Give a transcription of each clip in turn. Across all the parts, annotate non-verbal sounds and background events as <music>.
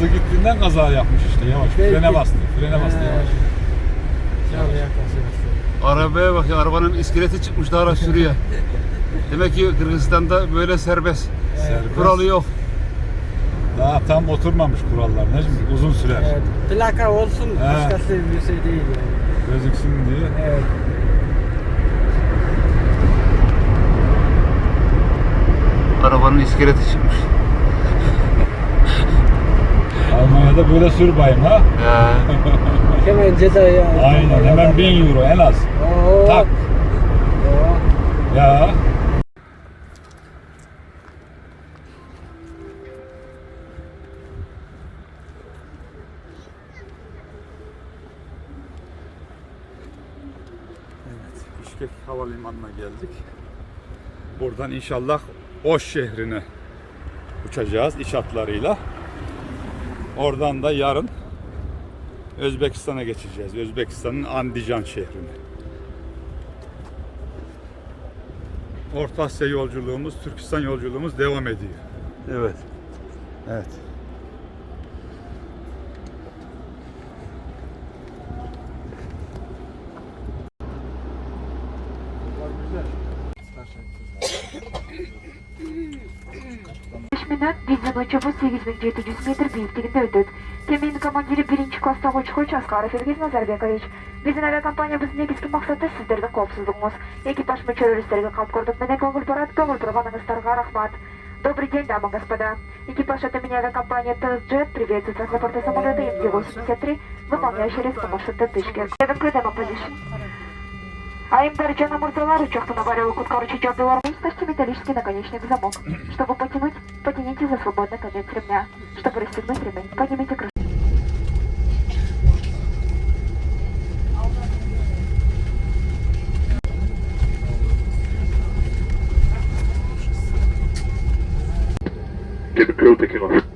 Hızlı gittiğinden kaza yapmış işte yavaş. Belki. Frene bastı. Frene bastı He. yavaş. Şöyle yaklaşıyoruz. Arabaya bak ya, arabanın iskeleti çıkmış daha araç sürüyor. Demek ki Kırgızistan'da böyle serbest. Serbest. Kuralı yok. Daha tam oturmamış kurallar. Necmi uzun sürer. Evet. Plaka olsun He. başkası bir şey değil yani. Gözüksün diye. Evet. Arabanın iskeleti çıkmış. Almanya'da böyle sür bayım ha. <laughs> Ya. Hemen cezayı aldım. Aynen hemen 1000 euro en az. Oo. Tak. Oo. Ya. Evet, Bişkek Havalimanı'na geldik. Buradan inşallah Oş şehrine uçacağız iş hatlarıyla. Oradan da yarın Özbekistan'a geçeceğiz. Özbekistan'ın Andijan şehrine. Orta Asya yolculuğumuz, Türkistan yolculuğumuz devam ediyor. Evet. Evet. минут Minut gizli boyunca bu 8073 metr büyüklükte ötüp. Geminin komandiri 1 klassda uçkuç Asqarı Fergiz Nazarbekoviç. Біздің авиакомпаниямыздың негізгі мақсаты сіздердің қауіпсіздігіңіз. Экипаж мүшелеріңізге қалып көрдік. Мені көңіл бұрады, көңіл бұрғаныңыздарға рахмат. Добрый день, дамы и господа. Экипаж от имени авиакомпании ТСДЖЕТ приветствует вас на борту самолета МД-83, выполняющий рейс по маршруту Тышки. Рядом к position. АМ горячо намурзала рычаг понаварила кутка рычага белорус, почти металлический наконечник в замок. Чтобы потянуть, потяните за свободный конец ремня. Чтобы расстегнуть ремень, поднимите крышку. Перекрыл таки нож.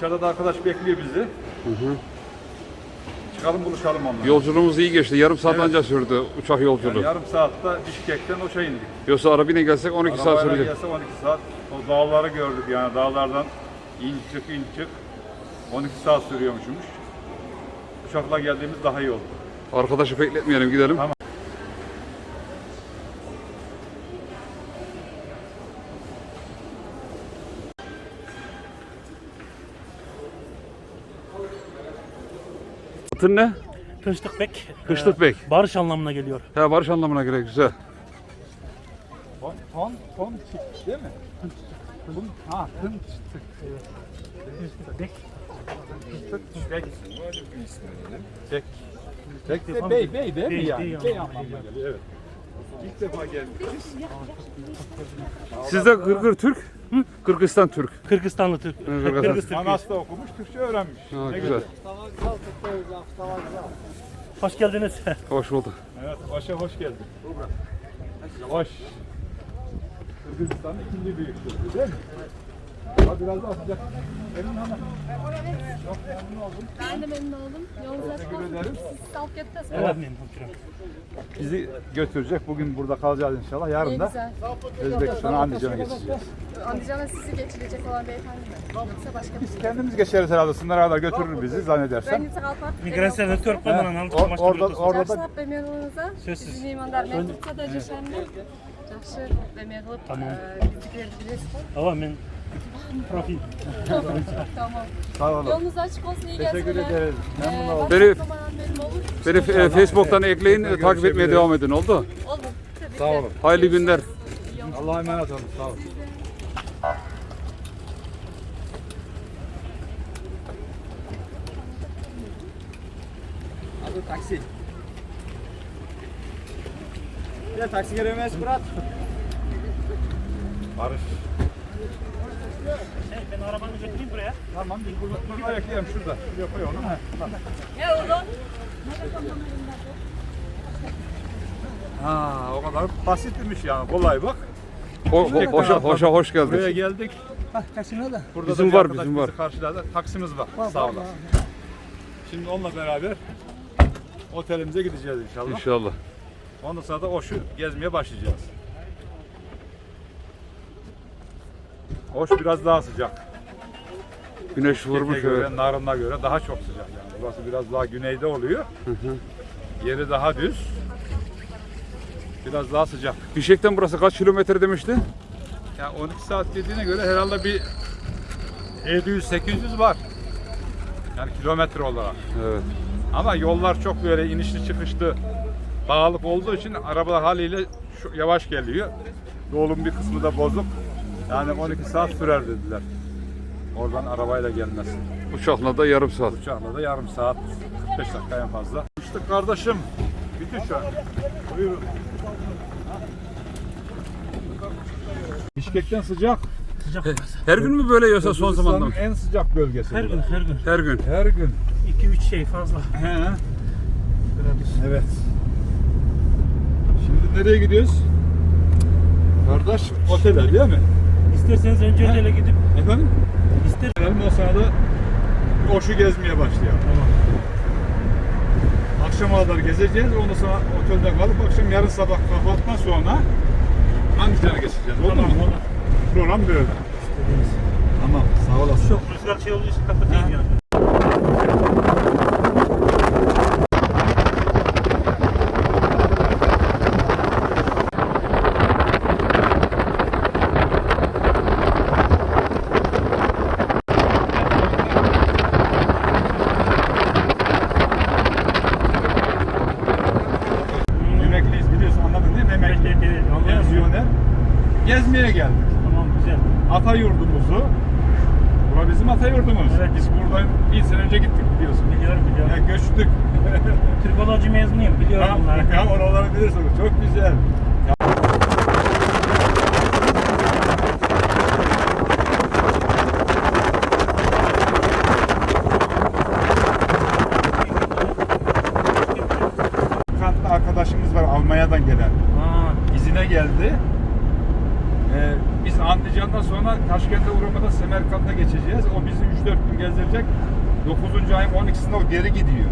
Dışarıda da arkadaş bekliyor bizi. Çıkalım buluşalım onunla. Yolculuğumuz iyi geçti. Yarım saat Evet. anca sürdü uçak yolculuğu. Yani yarım saatte Bişkek'ten Oşa indik. Yoksa arabayla gelsek 12 saat Arabayla sürecek. gelse 12 saat. O dağları gördük yani dağlardan in çık in çık. 12 saat sürüyormuşmuş. Uçakla geldiğimiz daha iyi oldu. Arkadaşı bekletmeyelim gidelim. Tamam. Adın ne? Kışlık bek. Kışlık e, bek. Barış anlamına geliyor. He barış anlamına göre güzel. Ton, ton, ton çık değil mi? Tın, ha, tın çık. Bek. Tek. Tek. Tek de bey, bey değil mi Bey, yani? bey anlamına geliyor, evet. İlk defa gelmişiz. Siz de Kırgır Türk? Hı? Kırgızistan Türk. Kırgızistanlı Türk. Kırgızistan. Kırgız Türk. Manas'ta okumuş, Türkçe öğrenmiş. Ha, Ne güzel. Hoş geldiniz. Hoş bulduk. Evet, başa hoş geldin. Hoş. Kırgızistan'ın ikinci büyük Türk'ü değil mi? Hadi biraz daha sıcak. Emin Hanım. Çok memnun oldum. Ben de memnun oldum. Yolunuz açık Teşekkür olsun. ederim. Siz sağlık yapacağız. Evet. memnun oldum. Bizi götürecek. Bugün burada kalacağız inşallah. Ne Yarın da güzel. Özbekistan'a Andijan'a geçeceğiz. Anlayacağınız sizi geçirecek olan beyefendi mi? Yoksa başka bir şey. Kendimiz geçeriz herhalde. Sınıra kadar götürür bizi zannedersem. Ben Alpat. Migrasyon Network Banan He, Altı or- Maçta orada, Orada, orada da Жақсылап бәмеғылыңызға Сөзсіз. біздің меймандар мен турцияда жашаймын жақсы бәмеғылып Tamam. біздікілерді білесіз ғой Ama ben profil. tamam sağ olun. yolunuz açık olsun iyi Teşekkür gelsinler ederiz. Memnun oldum. Beni, Beni- benim olur Beni e, Facebook'tan ekleyin, e, takip etmeye devam edin. Oldu? olur tabii Sağ ki. olun. Hayırlı günler. Allah'a emanet olun. Sağ olun. Abi taksi. Ya taksi göremez Murat. Barış. Şey, ben arabanı götüreyim buraya. Tamam biz burada, burada bekleyelim şurada. Şuraya koy onu. He, tamam. Ha, o kadar basitmiş yani. Kolay bak. Ho, ho, hoşa, hoşa hoş Buraya geldik. geldik. Taksine de. Burada Bizim da var, bizim bizi var. karşıladı. Taksimiz var. Sağ olasın. Şimdi onunla beraber otelimize gideceğiz inşallah. İnşallah. Ondan sonra da Oş'u gezmeye başlayacağız. Oş biraz daha sıcak. Güneş vurmuş. Göre, Evet. Narın'a göre daha çok sıcak yani. Burası biraz daha güneyde oluyor. Yeri daha düz. Biraz daha sıcak. Bişek'ten burası kaç kilometre demişti? Yani 12 saat dediğine göre herhalde bir 700-800 var. Yani kilometre olarak. Evet. Ama yollar çok böyle inişli çıkışlı dağlık olduğu için arabalar haliyle şu, yavaş geliyor. Yolun bir kısmı da bozuk. Yani 12 saat sürer dediler. Oradan arabayla gelmesi. Uçakla da yarım saat. Uçakla da yarım saat, 45 dakika en fazla. İşte kardeşim, bitti şu an. Buyurun. Bişkek'ten sıcak. Sıcak. Her gün mü böyle yoksa son zamanda mı? en sıcak bölgesi. Her gün, her gün. Her gün. Her gün. 2-3 şey fazla. He. Evet. Şimdi nereye gidiyoruz? Kardeş otele değil mi? İsterseniz önce otele gidip Efendim? ister. Ondan sonra da Oşu gezmeye başlayalım. Tamam. Akşama kadar gezeceğiz. Ondan sonra otelde kalıp akşam yarın sabah kahvaltıdan sonra Ankara'ya geçeceğiz. Oldu Tamam, mu? olur. Program böyle. İstediğiniz. Tamam. Sağ olasın. Çok rüzgar şey olduğu için kapatayım yani. Emekliyiz biliyorsun anladın değil mi? Emekli. Evet, evet, anlıyorum. Pensiyoner. Gezmeye geldik. Tamam güzel. Ata yurdumuzu. Bura bizim ata yurdumuz. Evet. Biz buradan bir sene önce gittik biliyorsun. Biliyorum biliyorum. Ya göçtük. <laughs> Türkoloji mezunuyum biliyorum ya, bunları. ya oraları bilirsiniz. Çok güzel. Andijan'dan sonra Taşkent'e uğramadan Semerkant'a geçeceğiz. O bizi 3-4 gün gezdirecek. 9. ayın 12'sinde o geri gidiyor.